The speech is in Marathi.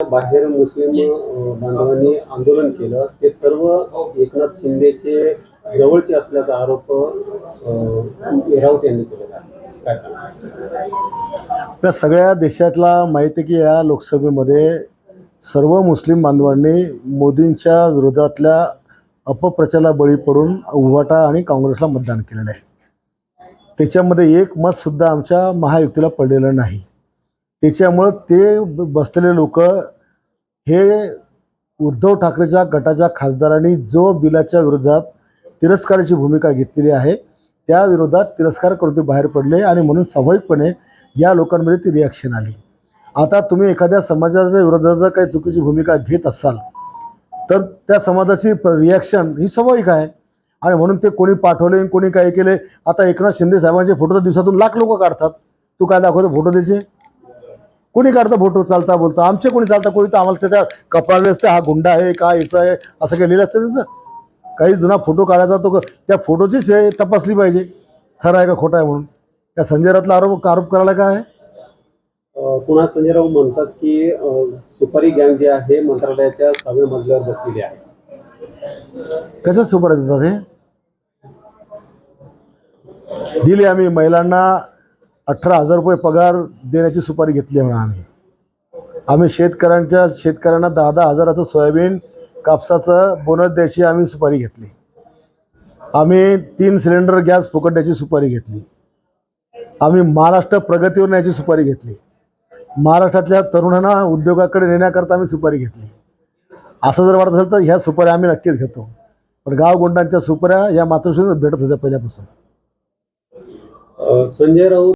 बाहेर मुस्लिम बांधवांनी आंदोलन केलं. ते सर्व एकनाथ शिंदेचे जवळचे असल्याचा आरोप राऊत यांनी केलेला काय सांगा या सगळ्या देशातला माहिती की या लोकसभेमध्ये सर्व मुस्लिम बांधवांनी मोदींच्या विरोधातल्या अपप्रचाराला बळी पडून उभाटा आणि काँग्रेसला मतदान केलेलं आहे. त्याच्यामध्ये एक मतसुद्धा आमच्या महायुतीला पडलेलं नाही. त्याच्यामुळं ते ब- बसलेले लोक हे उद्धव ठाकरेच्या गटाच्या खासदारांनी जो बिलाच्या विरोधात तिरस्काराची भूमिका घेतलेली आहे त्या विरोधात तिरस्कार करून ते बाहेर पडले आणि म्हणून स्वाभाविकपणे या लोकांमध्ये ती रिॲक्शन आली. आता तुम्ही एखाद्या समाजाच्या विरोधात जर काही चुकीची भूमिका घेत असाल तर त्या समाजाची रिॲक्शन ही स्वाभाविक आहे. आणि म्हणून ते कोणी पाठवले कोणी काय केले आता एकनाथ शिंदे साहेबांचे फोटो तर दिवसातून लाख लोक काढतात. तू काय दाखवतो फोटो त्याचे? कोणी काढतं फोटो चालता बोलता. आमचे कोणी चालता? कोणी तर आम्हाला त्याच्या कपाळले असते हा गुंडा आहे का याचा आहे? असं काही लिहिलं असतं त्याचं? काही जुना फोटो काढायचा तो त्या फोटोचीच तपासली पाहिजे. खरं आहे का खोटं आहे म्हणून. त्या संजय राऊतला आरोप आरोप करायला काय आहे? पुन्हा संजय राऊत म्हणतात की सुपारी गँग जी आहे मंत्रालयाच्या सहाव्या मजल्यावर बसलेली आहे. कशात सुपारी देतात हे? दिली आम्ही महिलांना. अठरा हजार रुपये पगार देण्याची सुपारी घेतली म्हणा आम्ही. आम्ही शेतकऱ्यांच्या शेतकऱ्यांना दहा दहा हजाराचं सोयाबीन कापसाचं बोनस द्यायची आम्ही सुपारी घेतली. आम्ही तीन सिलेंडर गॅस फुकट द्यायची सुपारी घेतली. आम्ही महाराष्ट्र प्रगतीवर न्यायची सुपारी घेतली. महाराष्ट्रातल्या तरुणांना उद्योगाकडे नेण्याकरता आम्ही सुपारी घेतली. असं जर वाटत असेल तर ह्या सुपाऱ्या आम्ही नक्कीच घेतो. पण गावगुंडांच्या सुपाऱ्या या मातृश्रीच भेटत होत्या पहिल्यापासून. संजय राऊत